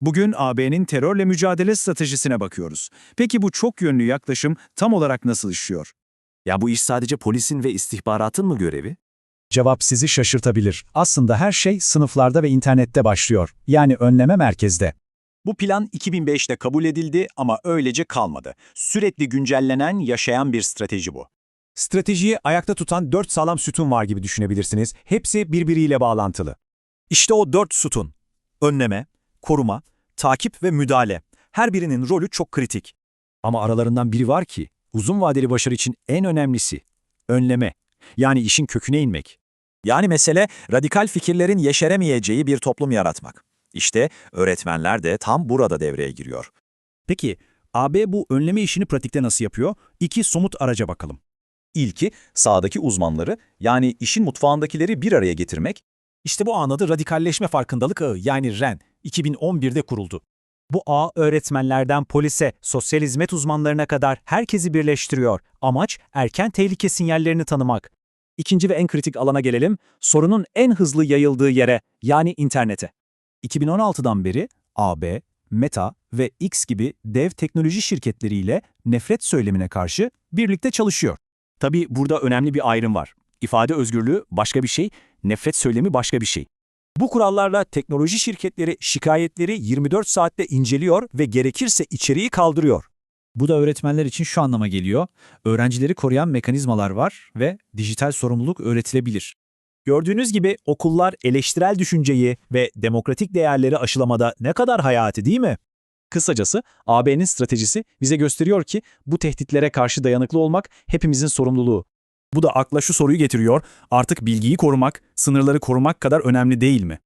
Bugün AB'nin terörle mücadele stratejisine bakıyoruz. Peki bu çok yönlü yaklaşım tam olarak nasıl işliyor? Ya bu iş sadece polisin ve istihbaratın mı görevi? Cevap sizi şaşırtabilir. Aslında her şey sınıflarda ve internette başlıyor. Yani önleme merkezde. Bu plan 2005'te kabul edildi ama öylece kalmadı. Sürekli güncellenen, yaşayan bir strateji bu. Stratejiyi ayakta tutan dört sağlam sütun var gibi düşünebilirsiniz. Hepsi birbiriyle bağlantılı. İşte o dört sütun. Önleme, koruma, takip ve müdahale. Her birinin rolü çok kritik. Ama aralarından biri var ki, uzun vadeli başarı için en önemlisi, önleme. Yani işin köküne inmek. Yani mesele radikal fikirlerin yeşeremeyeceği bir toplum yaratmak. İşte öğretmenler de tam burada devreye giriyor. Peki, AB bu önleme işini pratikte nasıl yapıyor? İki somut araca bakalım. İlki sahadaki uzmanları yani işin mutfağındakileri bir araya getirmek, İşte bu anladı radikalleşme farkındalık ağı yani REN 2011'de kuruldu. Bu ağ öğretmenlerden polise, sosyal hizmet uzmanlarına kadar herkesi birleştiriyor. Amaç erken tehlike sinyallerini tanımak. İkinci ve en kritik alana gelelim. Sorunun en hızlı yayıldığı yere yani internete. 2016'dan beri AB, Meta ve X gibi dev teknoloji şirketleriyle nefret söylemine karşı birlikte çalışıyor. Tabii burada önemli bir ayrım var. İfade özgürlüğü başka bir şey, nefret söylemi başka bir şey. Bu kurallarla teknoloji şirketleri şikayetleri 24 saatte inceliyor ve gerekirse içeriği kaldırıyor. Bu da öğretmenler için şu anlama geliyor. Öğrencileri koruyan mekanizmalar var ve dijital sorumluluk öğretilebilir. Gördüğünüz gibi okullar eleştirel düşünceyi ve demokratik değerleri aşılamada ne kadar hayati değil mi? Kısacası AB'nin stratejisi bize gösteriyor ki bu tehditlere karşı dayanıklı olmak hepimizin sorumluluğu. Bu da akla şu soruyu getiriyor, artık bilgiyi korumak, sınırları korumak kadar önemli değil mi?